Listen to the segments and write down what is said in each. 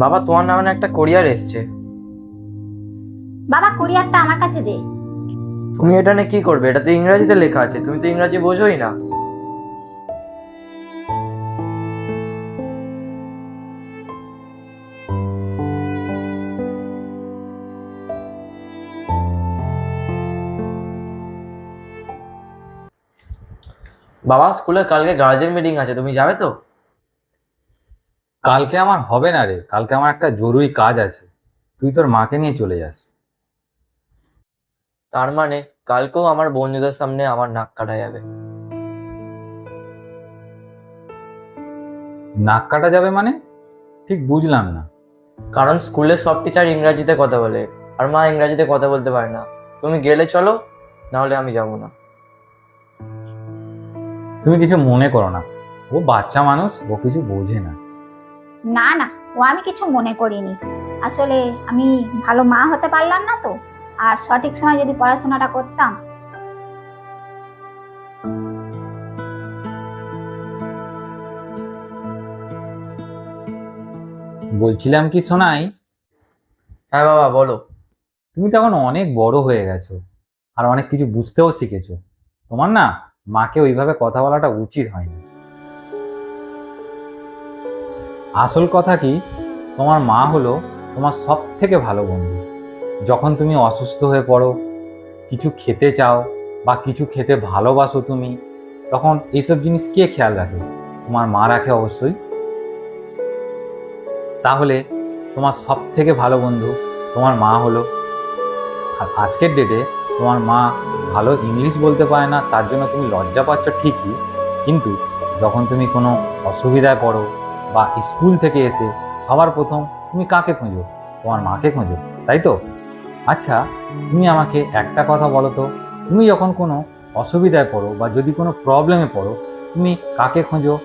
বাবা তোমার নামে একটা কোরিয়ার এসছে। বাবা কোরিয়ারটা আমার কাছে দে। তুমি এটা নিয়ে কি করবে? এটা তো ইংরাজিতে লেখা আছে। তুমি তো ইংরাজি বোঝোই না। বাবা স্কুলে কালকে গার্জেন মিটিং আছে। তুমি যাবে তো? কালকে আমার হবে না রে। কালকে আমার একটা জরুরি কাজ আছে। তুই তোর মাকে নিয়ে চলে যাস। তার মানে কালকেও আমার বন্ধুদের সামনে আমার নাক কাটা যাবে। নাক কাটা যাবে মানে? ঠিক বুঝলাম না। কারণ স্কুলের সব টিচার ইংরাজিতে কথা বলে আর মা ইংরাজিতে কথা বলতে পারে না। তুমি গেলে চলো নাহলে আমি যাব না। তুমি কিছু মনে করো না। ও বাচ্চা মানুষ ও কিছু বোঝে না। না না, ও আমি কিছু মনে করিনি। আসলে আমি ভালো মা হতে পারলাম না তো, আর সঠিক সময় যদি পড়াশোনাটা করতাম। বলছিলাম কি শোনাই হ্যাঁ বাবা, বলো। তুমি তো এখন অনেক বড় হয়ে গেছো, আর অনেক কিছু বুঝতেও শিখেছো। তোমার না মাকে ওইভাবে কথা বলাটা উচিত হয়নি। আসল কথা কি? তোমার মা হলো তোমার সব থেকে ভালো বন্ধু। যখন তুমি অসুস্থ হয়ে পড়ো, কিছু খেতে চাও বা কিছু খেতে ভালোবাসো তুমি, তখন এইসব জিনিস কে খেয়াল রাখে? তোমার মা রাখে অবশ্যই। তাহলে তোমার সব থেকে ভালো বন্ধু তোমার মা হলো। আর আজকের ডেটে তোমার মা ভালো ইংলিশ বলতে পারে না, তার জন্য তুমি লজ্জা পাচ্ছ ঠিকই। কিন্তু যখন তুমি কোনো অসুবিধায় পড়ো বা স্কুল থেকে এসে সবার প্রথম তুমি কাকে খোঁজো? তোমার মাকে খোঁজো তাই তো? আচ্ছা তুমি আমাকে একটা কথা বলো তো। তুমি যখন কোনো অসুবিধায় পড়ো বা যদি কোনো প্রবলেমে পড়ো তুমি কাকে খোঁজো?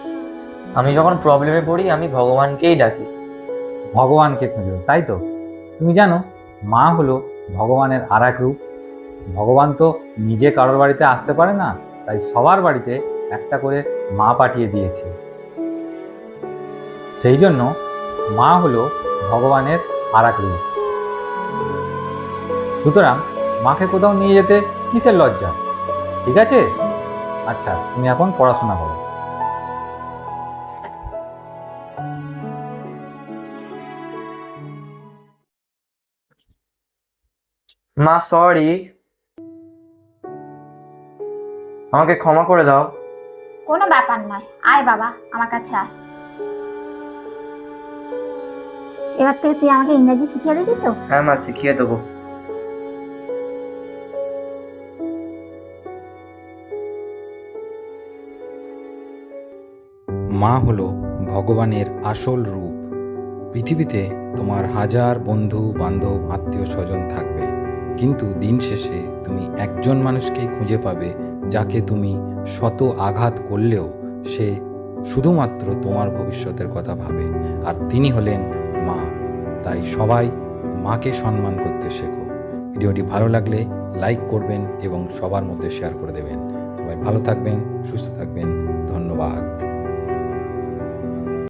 আমি যখন প্রবলেমে পড়ি আমি ভগবানকেই ডাকি। ভগবানকে খুঁজো তাই তো? তুমি জানো মা হলো ভগবানের আর এক রূপ। ভগবান তো নিজে কারোর বাড়িতে আসতে পারে না তাই সবার বাড়িতে একটা করে মা পাঠিয়ে দিয়েছে। সেই জন্য মা হলো ভগবানের আর এক রূপ সুতরাং মাকে কোথাও নিয়ে যেতে কিসের লজ্জা? ঠিক আছে? আচ্ছা তুমি এখন পড়াশোনা করো। মা সরি। আমাকে ক্ষমা করে দাও। কোনো ব্যাপার নয়। আয় বাবা আমার কাছে আয়। এবার থেকে তুই আমাকে ইংরেজি শিখিয়ে দিবি তো? হ্যাঁ মা শিখিয়ে দেবো। মা হলো ভগবানের আসল রূপ। পৃথিবীতে তোমার হাজার বন্ধু বান্ধব আত্মীয় স্বজন থাকবে। কিন্তু দিন শেষে তুমি একজন মানুষকেই খুঁজে পাবে যাকে তুমি শত আঘাত করলেও সে শুধুমাত্র তোমার ভবিষ্যতের কথা ভাবে। আর তিনি হলেন তাই সবাই মাকে সম্মান করতে শেখো। ভিডিওটি ভালো লাগলে লাইক করবেন এবং সবার মধ্যে শেয়ার করে দেবেন। সবাই ভালো থাকবেন, সুস্থ থাকবেন। ধন্যবাদ।